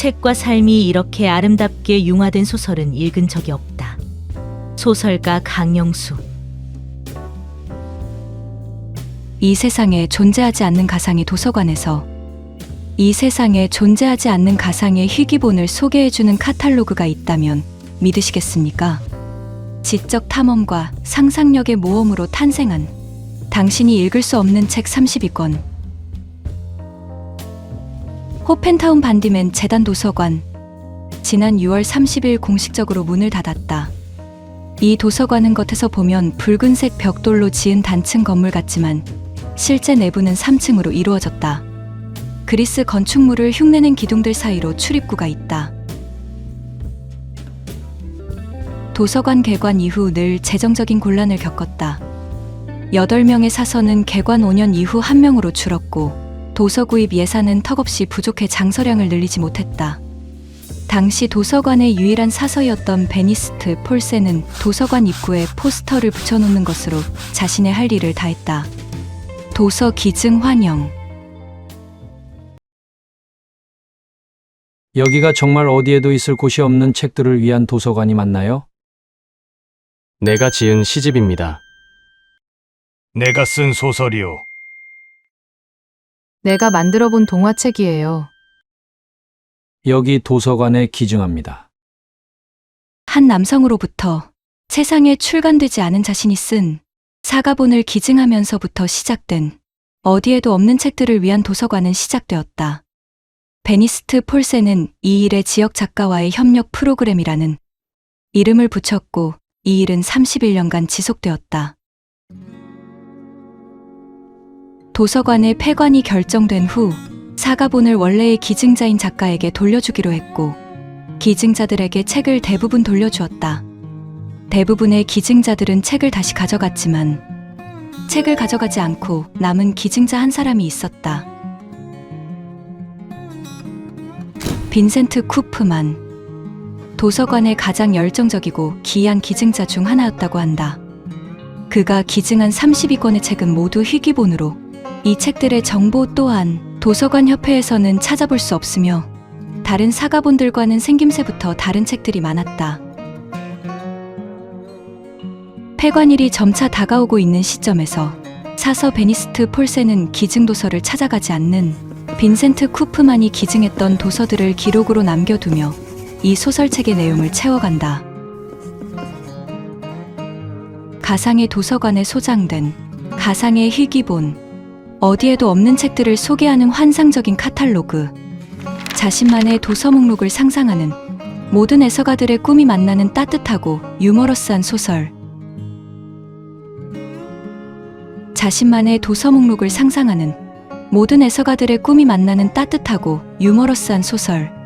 책과 삶이 이렇게 아름답게 융화된 소설은 읽은 적이 없다. 소설가 강영수. 이 세상에 존재하지 않는 가상의 도서관에서 이 세상에 존재하지 않는 가상의 희귀본을 소개해주는 카탈로그가 있다면 믿으시겠습니까? 지적 탐험과 상상력의 모험으로 탄생한 당신이 읽을 수 없는 책 32권. 호펜타운 반디맨 재단 도서관. 지난 6월 30일 공식적으로 문을 닫았다. 이 도서관은 겉에서 보면 붉은색 벽돌로 지은 단층 건물 같지만 실제 내부는 3층으로 이루어졌다. 그리스 건축물을 흉내낸 기둥들 사이로 출입구가 있다. 도서관 개관 이후 늘 재정적인 곤란을 겪었다. 8명의 사서는 개관 5년 이후 1명으로 줄었고 도서 구입 예산은 턱없이 부족해 장서량을 늘리지 못했다. 당시 도서관의 유일한 사서였던 베니스트 폴세는 도서관 입구에 포스터를 붙여놓는 것으로 자신의 할 일을 다했다. 도서 기증 환영. 여기가 정말 어디에도 있을 곳이 없는 책들을 위한 도서관이 맞나요? 내가 지은 시집입니다. 내가 쓴 소설이요. 내가 만들어 본 동화책이에요. 여기 도서관에 기증합니다. 한 남성으로부터 세상에 출간되지 않은 자신이 쓴 사가본을 기증하면서부터 시작된 어디에도 없는 책들을 위한 도서관은 시작되었다. 베니스트 폴세는 이 일의 지역 작가와의 협력 프로그램이라는 이름을 붙였고 이 일은 31년간 지속되었다. 도서관의 폐관이 결정된 후 사가본을 원래의 기증자인 작가에게 돌려주기로 했고 기증자들에게 책을 대부분 돌려주었다. 대부분의 기증자들은 책을 다시 가져갔지만 책을 가져가지 않고 남은 기증자 한 사람이 있었다. 빈센트 쿠프만. 도서관의 가장 열정적이고 기이한 기증자 중 하나였다고 한다. 그가 기증한 32권의 책은 모두 희귀본으로 이 책들의 정보 또한 도서관 협회에서는 찾아볼 수 없으며 다른 사가본들과는 생김새부터 다른 책들이 많았다. 폐관일이 점차 다가오고 있는 시점에서 사서 베니스트 폴세는 기증 도서를 찾아가지 않는 빈센트 쿠프만이 기증했던 도서들을 기록으로 남겨두며 이 소설책의 내용을 채워간다. 가상의 도서관에 소장된 가상의 희귀본 어디에도 없는 책들을 소개하는 환상적인 카탈로그. 자신만의 도서 목록을 상상하는 모든 애서가들의 꿈이 만나는 따뜻하고 유머러스한 소설. 자신만의 도서 목록을 상상하는 모든 애서가들의 꿈이 만나는 따뜻하고 유머러스한 소설